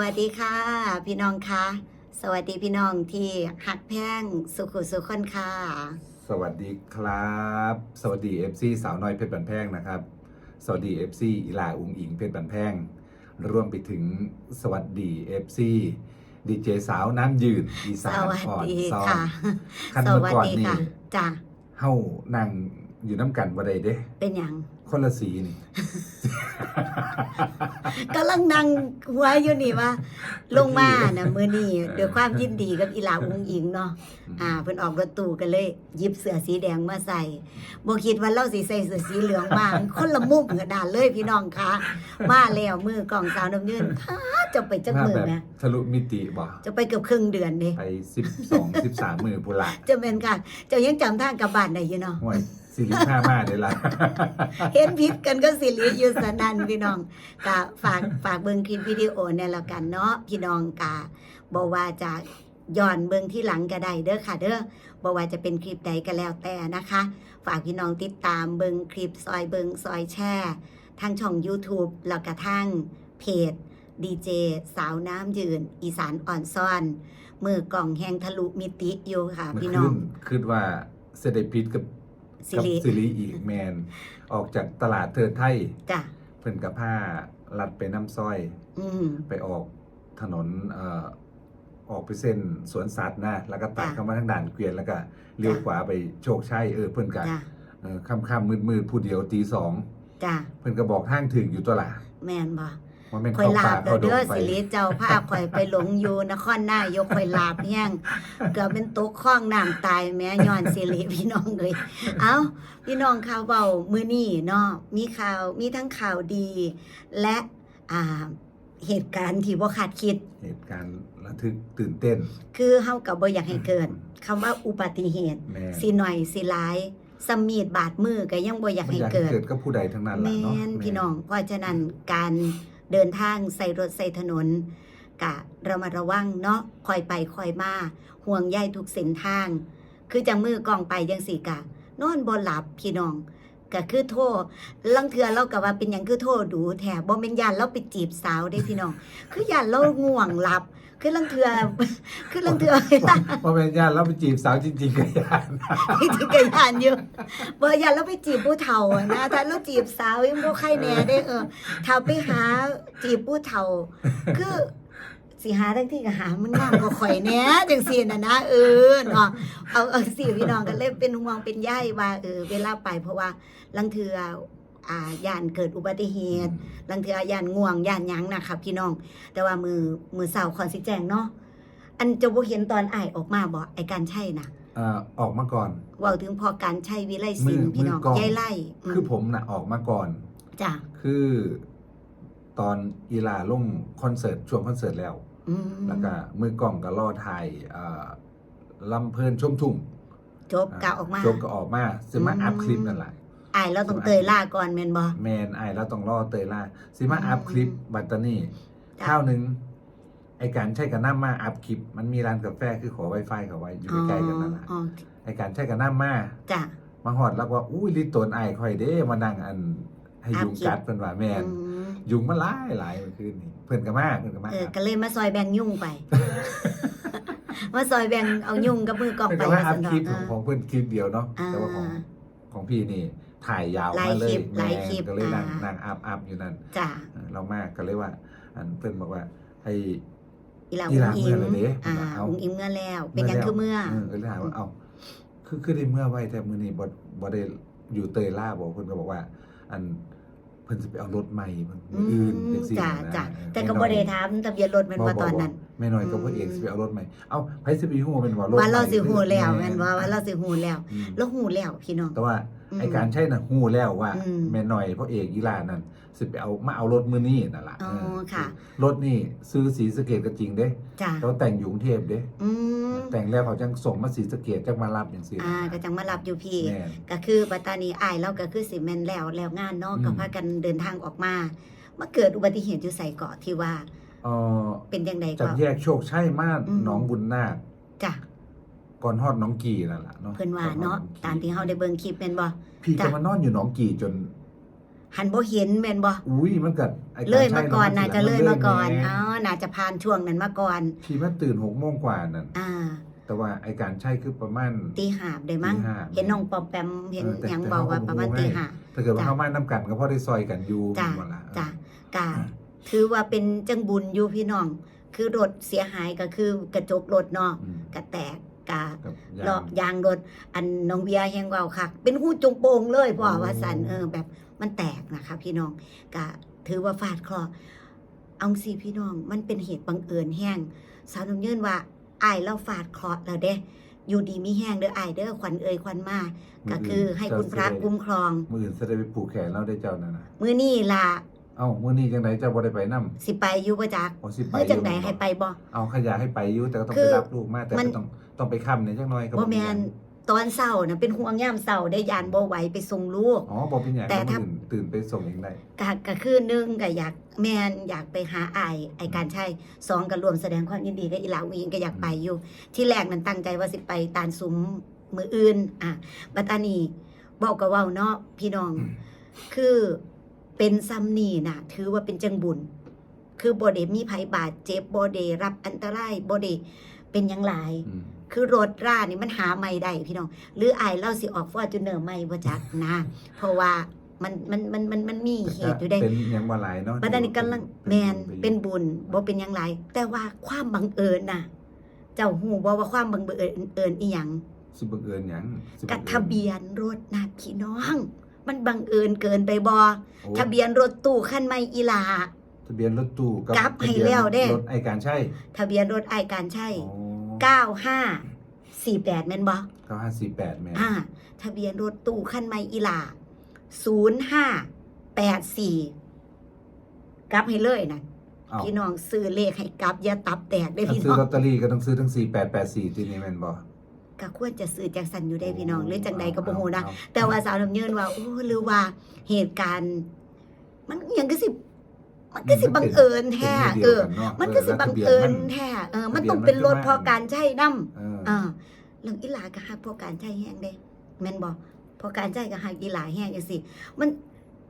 วัสดีค่ะ พี่น้องคะสวัสดีพี่น้องที่หักแพงสุขุสุขคนค่ะ สวัสดีครับ สวัสดี FC สาวน้อยเพชรบันแพงนะครับ สวัสดี FC อีลาอุงอิงเพชรบันแพงรวมไปถึงสวัสดี FC ดีเจสาวน้ำยืนอีสสานวัสอ่อนดีซอนค่ะคันสเมื่อวัสก่อนดีนี่ค่ะจ้ะเฮานั่ง อยู่น้ำกันบ่ได้เด้ เป็นอย่างคนละสีนี่กำลังนั่งหัวอยู่นี่ว่า ลงมานะมือนี่ด้วยความยินดีกับอีหลาอุงอิงเนาะอ่าเพิ่นออกรถตู้กันเลยหยิบเสื้อสีแดงมาใส่บ่คิดว่าเราสิใส่เสื้อสีเหลืองมาคนละมุมกระดานเลยพี่น้องคะมาแล้วมือกล่องสาวน้ำยืนอ้าจะไปจักมามือแบบแหมทะลุมิติบ่จะไปเกือบครึ่งเดือนเด้ไป12 13 มือพุนละจะเป็นค่ะเจ้ายังจำทางกลับบ้านได้อยู่เนาะห่วย สิริผ้ามาได้ละเห็นพิษกันก็สิริอยู่สนันพี่น้องกะฝากฝากเบิ่งคลิปวิดีโอเนี่ยแล้วกันเนาะพี่น้องกะบอกว่าจะย้อนเบิ่งที่หลังก็ได้เด้อค่ะ เด้อบอกว่าจะเป็นคลิปใดก็แล้วแต่นะคะ ฝากพี่น้องติดตามเบิ่งคลิปซอยเบิ่งซอยแช่ทางช่อง YouTube แล้วก็ทางเพจดีเจสาวน้ำยืน อีสานอ่อนซ่อนมือกล่องแหงทะลุมิติอยู่ค่ะเมื่อพี่น้คืองนคิดว่าเสได็จพิษกับ สิกับริสิริอีกแมน ออกจากตลาดเทิดไทยจ้ะเพิ่นกับผ้าลัดไปน้ำสร้อย อืม ไปออกถนนเอ่อออกไปเส้นสวนสัตว์นะ แล้วก็ตัดจ้ะ เข้ามาทางด่านเกวียนแล้วก็เลี้ยวจ้ะขวาไปโชคชัยเออเพิ่นกับจ้ะเออค่ำๆมืดๆผู้เดียวตีสองจ้ะเพิ่นก็บอกทางถึงอยู่ตัวละแม่นบ่ ว่าแม่นข่อยเข้าลาป่าบเข้าเด้อดเด้องไปสิริเจ้าภาพข่อยไปหลงอยู่นครนายกข่อยลาบแห้งเกือบเป็นตกคลองน้ำตายแม้ย้อนสิริพี่น้องเลย เอ้า พี่น้องข่าวเบามื้อนี้เนาะมีข่าวมีทั้งข่าวดี และอ่าเหตุการณ์ที่บ่คาดคิด เหตุการณ์ระทึกตื่นเต้น คือเฮาก็บ่อยากให้เกิดคำว่าอุบัติเหตุแม่นสิหน่อยสิหลายสมมีดบาดมือก็ยังบ่อยากไม่ให้อยากให้เกิดเกิดกับผู้ใดทั้งนั้นแมล่ะเนาะนแม่พี่น้องเพราะฉะนั้นการ เดินทางใส่รถใส่ถนนกะระมัดระวังเนาะคอยไปคอยมาห่วงใยทุกเส้นทาง คือจังมือกองไปยังสี่กะนอนบนหลับพี่น้อง ก็คือโทษลังเทือเราก็ว่าเป็นหยังคือโทษดูแถบบ่เป็นยานเราไปจีบสาวได้พี่น้อง คือยานเราง่วงหลับ คือลังเทือคือลังเทือพอเป็นญาติเราไปจีบสาวจริงๆก็ญาติจริงๆก็ยานอยู่บ่ยานเราไปจีบผู้เฒ่าอะนะถ้าเราจีบสาวยังบ่ใครแน่ได้เออถ้าไปหาจีบผู้เฒ่า คือ สิหาทั้งที่ก็หามันงามกว่าข่อยแหน่จังซี่น่ะนะเออเนาะเอาเอาสิพี่น้องก็เลยเป็นห่วงเป็นใยว่าเออเวลาไปเพราะว่าลังเทืออ่าย่านเกิดอุบัติเหตุลังเทือย่านง่วงย่านหยังนะคะพี่น้อง แต่ว่ามือมือเสาร์คอนสิแจงเนาะอันจะบ่เห็นตอนอ้ายออกมาบ่ไอการใช่น่ะเอ่อออกมาก่อนเว่าถึงพอการใช้วิไลศิลป์มือพี่น้องมือกลองยายไล่มคือผมน่ะออกมาก่อนจ้ะคือ ตอนอีลาลงคอนเสิร์ตช่วงคอนเสิร์ตแล้วอืม แล้วก็มือกล้องก็ล่อถ่ายเอ่อลำเพลินชมทุ่งจบกะออกมาจบก็ออกมาสิมาอืมอัพคลิปนั่นแหละอ้ายเราต้องเตยล่าก่อนแม่นบ่แมนไอายแล้วต้องล่อเตยล่าสิมาอืมอัพคลิปบัตตานี่จ้ะข้าวหนึ่งไอการใช้กันน้ำมาอัพคลิป มันมีร้านกาแฟคือขอ Wi-Fi เขาไว้อยู่ใกล้ๆกันนั่นแหละอ๋อไอการใช้กันน้ำมาจ้ะมาหอดแล้วว่าอุ้ยลิตนไอายคอยเด้มานั่งอันให้ยุงกัดเป็นว่าแมนอืมยุงมาหลายหลายเมื่อคืนนี้ เพื่อนกันมาเพื่อนกันมาเออก็เลยมาซอยแบ่งยุ่งไปมาซอยแบ่งเอายุ่งกับมือกองเพื่อนไปกันมาอัพซั่นคลิปเนาะของของเพื่อนคลิปเดียวเนาะอ่าแต่ว่าของของพี่นี่ถ่ายยาวหลายมาเลคลิยปหลายคลิปก็เลยนั่งอ่านั่นั่งอัพอัพอยู่นั่นจ้ะเออเรามากก็เลยว่า อันเพื่อนบอกว่าให้อีหลาอีอุ้หลางอิเมื่งอไหร่เด้อ่าเอาอุ้งอิงเมื่อแล้ว เป็นหยังคือเมื่อเออก็เลยถามว่าเอ้าคือคือได้เมื่อไว้แต่มื้อนี้บ่บ่ได้อยู่เตยล่าบอกเพิ่นก็บอกว่า อันเพิ่นสิไปเอารถใหม่เพิ่นอืมื้ออื่นมจังซี่จ้ะนะจ้ะเออแต่ก็บ่ได้ถามทะเบียนรถแม่นว่าตอนนั้นแม่น้อยก็บ่เอกสิไปเอารถใหม่เอ้าไผสิไปฮู้ว่าเป็นว่ารถว่าเราสิใหม่หูแล้วแม่นบ่ว่าว่าเราสิหูแล้วอืมเราหูแล้วพี่น้องแต่ว่าอืม ไอ้การใช้น่ะฮู้แล้วว่าอืมแม่น้อยเพราะเอกอีหลานั่นสิไปเอามาเอารถมื้อนี้นั่นล่ะอ๋อเออค่ะรถนี่ซื้อสีสะเกดก็จริงเด้จ้ะแต่ว่าแต่งอยู่กรุงเทพเด้อืมแต่งแล้วเขาจังส่งมาสีสะเกดจังมารับจังซี่อ่าก็จังมารับอยู่พี่แม่นก็คือปัตตานีอายเราก็คือสิแม่นแล้วแล้วงานเนาะอืมก็พากันเดินทางออกมามาเกิดอุบัติเหตุอยู่ใส่เกาะที่ว่าเอ่อเป็นจังไดจากก็แยกโชคชัยมาอืมหนองบุญนาคจ้ะ ก่อนฮอดหน้องกีนั่นแหละเนาะเพิ่นว่าก่อฮอดเนาะหองตามที่เฮาได้เบิ่งคลิปแม่นบ่พี่จ้ะก็มานอนอยู่หนองกีจน หันบ่เห็นแม่นบ่อุ้ยมันกัดไอ้เลยรใช้มาก่อนำน่าจะเลยมาก่อนแอ๋อน่าจะผ่านช่วงนั้นมาก่อนพี่มันตื่นหกโมงกว่านั่นอ่า แต่ว่าไอการใช่คือประมาณ ตีหาบได้มั้งตีห้า เห็นน้องปอมแปมเห็นเออแต่หยังแต่บอกว่าเขาก็ประมาณรู้ตีไงหา ถ้าเกิดว่าจ้ะ เข้ามาน้ำกันก็พอได้ซอยกันอยู่จ้ะหมดละจ้ะกะถือว่าเป็นจังบุญอยู่พี่น้อง คือรถเสียหายก็คือกระจกรถเนาะอืม กระแตก กะกับยาเลาะยางรถอันน้องเบียร์แฮงเว้าคักเป็นหูจงโปงเลยพ่อว่าสันเออแบบมันแตกนะคะ พี่น้องกะถือว่าฟาดเคราะห์เอาสิพี่น้องมันเป็นเหตุบังเอิญแห้งสาวน้ำยืนว่าอายเราฟาดเคราะห์แล้วเด้ อยู่ดีมีแห้งเด้ออายเด้อขวัญเอ่ยขวัญมาก็คือให้คุณพระคุ้มครอง มืออื่นจะได้ไปผูกแขนเราได้เจ้านั่นนะมื้อนี้ล่ะเอ้ามื้อนี้จังไดเจ้าบ่ได้ไปนํสิไปอยู่บ่จักโอ้สิไปเมื่อจังไดให้ไปบ่เอาขยะให้ไปอยู่แต่ก็ต้องคืไปอรับลูกมาแต่มัน ก็ต้อง ต้องไปค้ำเนี่ยจักหน่อยก็บ่แม่นตอนเช้าน่ะเป็นห่วงยามเช้าได้ยานบ่ไหวไปส่งลูก อ๋อบ่เป็นหยังแต่แต่ถ้าถ้าตื่นไปส่งเองได้ ก็ก็คือหนึ่งก็อยากแม่นอยากไปหาอายไอการใช่สองก็รวมแสดงความยินดีกับอีหลาวิงก็อยากไปอยู่ ที่แรกนั้นตั้งใจว่าสิไปตานซุ้มมืออื่น อะบัดตานีบอกกับว่าเนาะพี่น้องคือเป็นซัมนี่น่ะถือว่าเป็นจังบุญ คือบ่ได้มีภัยบาดเจ็บบ่ได้รับอันตรายบ่ได้ เป็นหยังหลายอืมคือรถรานี่มันหาไม่ได้พี่น้อง หรืออายเล่าสิออกฟอร์จูเนอร์ไม่บ่จักนะ เพราะว่ามันมันมันมันมันมีเหตุอยู่ได้เป็นหยังบ่หลายเนาะบัดนี้กำลังแมนเป็นบุญบ่เป็นหยังไรแต่ว่าความบังเอิญน่ะ เจ้าหูบ่ว่าความบังเอิญเอิญอีหยังสิบังเอิญหยังสิบักับงอิญทะเบียนรถน่ะพี่น้อง มันบังเอิญเกินไปบ่โอ้ทะเบียนรถตู้คันใหม่อีหลา ทะเบียนรถตู้กับกลับให้ทะเบียนแล้วเด้รถไอการใช่ทะเบียนรถไอายการใช่อ๋อ9548แม่นบ่9548แม่นอ่า ทะเบียนรถตู้คันใหม่อีหลา0584กลับให้เลยนะเอ้าพี่น้องซื้อเลขให้กลับอย่าตับแตกได้อถ้าพี่ซื้น้ออง ลอตเตอรี่ก็ต้องซื้อทั้ง4884ที่นี่แม่นบ่ก็ควรจะซื้อจากสันอยู่ได้พี่น้องหรือจังใดก็บ่ฮู้นะ เอาแต่ว่าสาวน้ำเยินว่าโอ้หรือว่าเหตุการณ์ มันอิหยังก็สิ มันก็สิบังเอิญแท้ป็นเอดียวอกันาะมันก็สิแล้วบังทะบียนเอิญมันแท้เออ มันทะเบียนต้องเป็นรถมันพอการใช้นำเอออ่าเรื่องอีหลาก็ฮักพอการใช้แฮงเด้แม่นบ่พอการใช้ก็ฮักอีหลาแฮงจังซี่มัน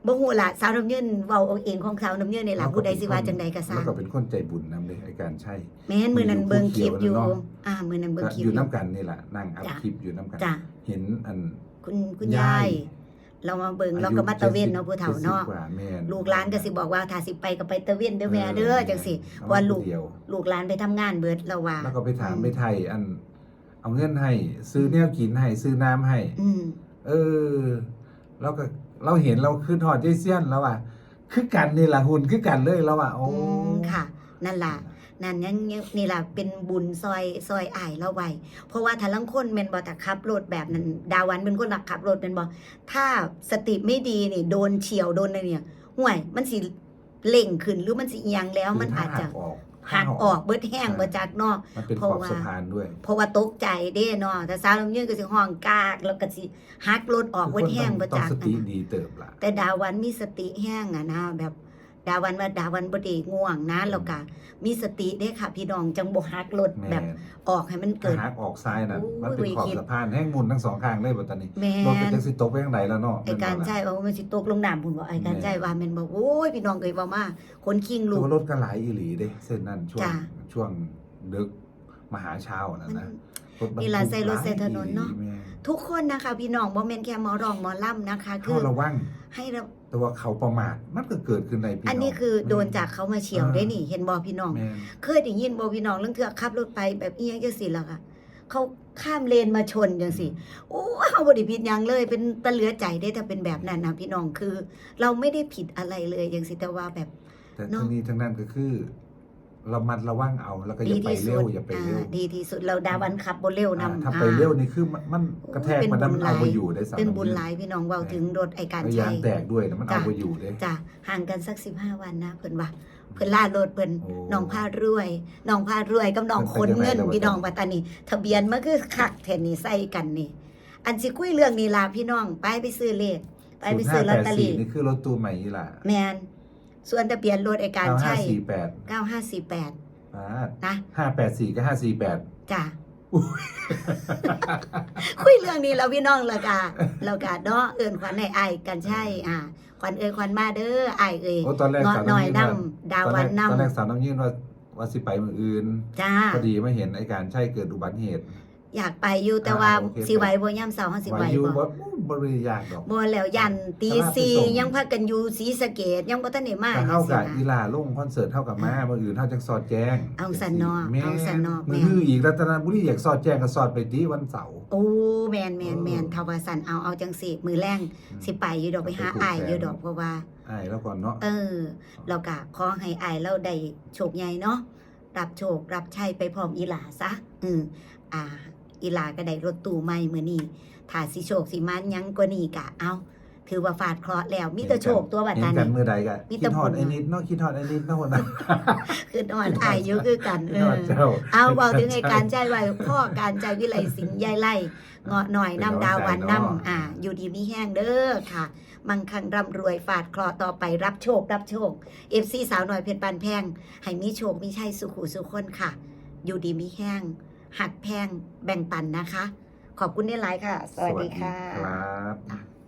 บ่ฮู้ล่ะสาวน้ำเยินเว้าเอาเองของสาวน้ำเยินนี่ล่ะผู้ใดสิว่าจังใดก็สร้าแล้วงก็เป็นคนใจบุญนำเลยไอการใช่แม่นมื้อนั้นเบิ่งคลิปอยู่อยู่ภูเขียวแล้วเนาะอ่ามื้อนั้นเบิ่งคลิปออยู่ยู่น้ำกันนี่แหละนั่งอัพจ้ะคลิปอยู่น้ำกันจ้ะเห็นอันคุณคุณยายยาย เรามาเบิ่งเราก็มาตะเวนเนาะผู้เฒ่าเนาะจ็ดสิบกว่าแม่นลูกหลานก็สิบอกว่าถ้าสิไปก็ไปตะเวนเด้อแม่เด้อจังสิเอาว่าลูกผู้เดียวลูกหลานไปทำงานเบิดแล้วว่าแล้วก็ไปถามอืมไปไทยอัน เอาเงินให้ซื้อแนวกินให้ซื้อน้ำให้อืมเออเราก็เราเห็นเราขึ้นหอดใจเสี้ยนแล้วอะคือกันนี่แหละหุ่นคือกันเลยแล้วอะโอ้อืมค่ะ นั่นล่ะ นั่นยังยังนี่ล่ะเป็นบุญซอยซอยอ้ายเราไว้เพราะว่าถ้าลังคนแม่นบ่แต่ขับรถแบบนั้น ดาวันเป็นคนมักขับรถเป็นบ่ถ้าสติไม่ดีนี่โดนเฉียวโดนอะไรเนี่ยห่วยมันสิเล่งขึ้นหรือมันสิเอียงแล้วมันอาจจะออกหักออกเบิดแห้งบ่จักเนาะมันเป็นเพขราะอบว่าสะพานด้วยเพราะว่าตกใจเด้เนาะแต่สาวลำยืนก็สิห้องกาก แล้วก็สิหักรถออกเบิดแห้งบ่ต้องจักสติอะนะดีเติบล่ะแต่ดาวันมีสติแห้งอะนะแบบ ดาวันว่าดาวันบ่ได้ง่วงนะแล้วก็มีสติเด้ค่ะ พี่น้องจังบ่หักรถแม่ แบบออกให้มันถ้าเกิด หักออกซ้ายน่ะโอ้ยมันเป็นขอบคิดสะพานแห้งมุนทั้งสองข้างเลยบัดตอนนี้แม่รถเป็นนจังสิตกไปทางไหนแล้วเนาะ ไอการใช้เอามันสิตกลงน้ำพุ่นบ่ไอการใช้ว่าแม่นบ่โอ้ยพี่น้องเอ้ยเว้ามาคนคิงตัลูกวรถก็หลายอีหลีเด้เส้นนั้นช่วงจ้ะ ช่วงดึกมหาเช้านั่นมันนะรถบรรทุกนี่ล่ะใส่รถใส่ถนนเนาะ หลยอีหลีแม่ทุกคนนะคะ พี่น้องบ่แม่นแค่หมอร้องหมอล่ำนะคะ คืเข้าอระวังให้เรา แต่ว่าเขาประมาทมันก็เกิดขึ้นในพี่น้องอันนี้คือโดนจากเขามาเฉียวได้นี่ เห็นบ่พี่น้อง แม่นเคยได้ยินบ่พี่น้องเรื่องเถื่อขับรถไปแบบอีหยังจังซี่ล่ะค่ะ เขาข้ามเลนมาชนจังซี่โอ้เฮาบ่ได้ผิดหยังเลย เป็นตะเหลือใจได้ถ้าเป็นแบบนั้นนะพี่น้องคือ เราไม่ได้ผิดอะไรเลยจังซี่แต่ว่าแบบ แต่เนาะทั้งนี้ทั้งนั้นก็คือเรามัดระวังเอาแล้วก็อย่าไปดีที่สุเร็ดวอย่าไปเร็วอ่าดีที่สุดเราดาวันขับบ่เร็วอ่านำถ้าไปเร็วนี่คือมันมันกระแทกเป็นมันแล้วบุมัญนเอาหลายไปอยู่ได้สามเป็นบุญหลายพี่น้องเว้าถึงรถไอการระใช้ยางแตกด้วยนะมันเอาจ้ะไปอยู่เด้จ้ะห่างกันสัก15วันนะเพิ่นว่าเพิ่นล่ารถเพิ่นโอ้น้องพารวยน้องพารวยกับน้องเพิ่คนนไปเงินจังไหนล่ะพี่น้องปัตตานีทะเบียนมันคือคักแทนนี่ใส่กันนี่ อันสิคุยเรื่องนี้ล่ะพี่น้องไปไปซื้อเลขไปไปซื้อลอตเตอรี่0584นี่คือรถตู้ใหม่นี่ล่ะแมน ส่วนทะเบียนรถไอการใช่9548 9548อ่านะ584ก็548จ้ะคุยเรื่องนี้แล้วพี่น้องแล้วกะแล้วกะเนาะเอิ้นขวัญในไอายกันใช่อ่าขวัญเอ่ยขวัญมาเด้ออ้ายเอ่ยโอ้ตอนแรกเงาะสาวหน่อยน้ำนำยื่ดาตอนวัแรนกนำตอนแรกสาวน้ำยื่นว่าว่าสิไปเมืองอื่นจ้าพอดีมาเห็นไอ้การใช่เกิดอุบัติเหตุ อยากไปอยู่แต่ว่าอ่าโอเค สิไหวบ่ยามเช้าเฮาสิไหววายุบ่บ่บ่ได้ยากดอก บ่แล้วยันตีสามารถไปสี่ส่ง ยังพากันอยู่ศรีสะเกษยังบ่ทันได้มาแต่เท่ากับจังอีซี้นะลาลงคอนเสิร์ตเท่ากับมาเมื่ออื่นเท่าจังสอดแจ้งเอาสันนอกแม่เอาสันนอกมืแม่อฮืออีกรัตนบุรีอยากสอดแจ้งก็สอดไปดีวันเสาร์ โอ้แม่นแม่นแม่นเออทว่าสันเอาเอาจังสิมือแรงสิไปอยู่ดอกไปหาไปผูกอ้ายแขนอยู่ดอกเพราะว่าไอ้ายแล้วก่อนเนาะ เออ เราก็ขอให้อายเราได้โชคใหญ่เนาะรับโชครับชัยไปพร้อมอีหลาซะอืมอ่า อีหลาก็ได้รถตู้ใหม่มื้อนี้ถ้าสิโชคสิมันหยังกว่านี้ก็เอาถือว่าฟาดเคราะห์แล้วมีแต่โชคตัวบัดเห็นนั้นกันนี่เมื่อใดก็มีคิแต่ดฮอดบุญ ไอ้นิดเนาะคิดฮอดไอ้นิดเนาะคนนั้นคือนอนอายอยู่คือกันเอคิดฮออดเจ้า เอาเบาถึงไอ้การใจไว้พ่อการใจวิไลสิงห์ยายไล่เงาะหน่อยน้ำดาววันน้ำอ่า อยู่ดีมีแห้งเด้อค่ะ มังคังร่ำรวยฝาดเคราะห์ต่อไปรับโชครับโชคเอฟซีสาวหน่อยเพชรบานแพงให้มีโชคมีชัยสุขุสุขคนค่ะ อยู่ดีมีแห้ง หักแพงแบ่งปันนะคะ ขอบคุณได้หลายค่ะ สวัสดีค่ะครับ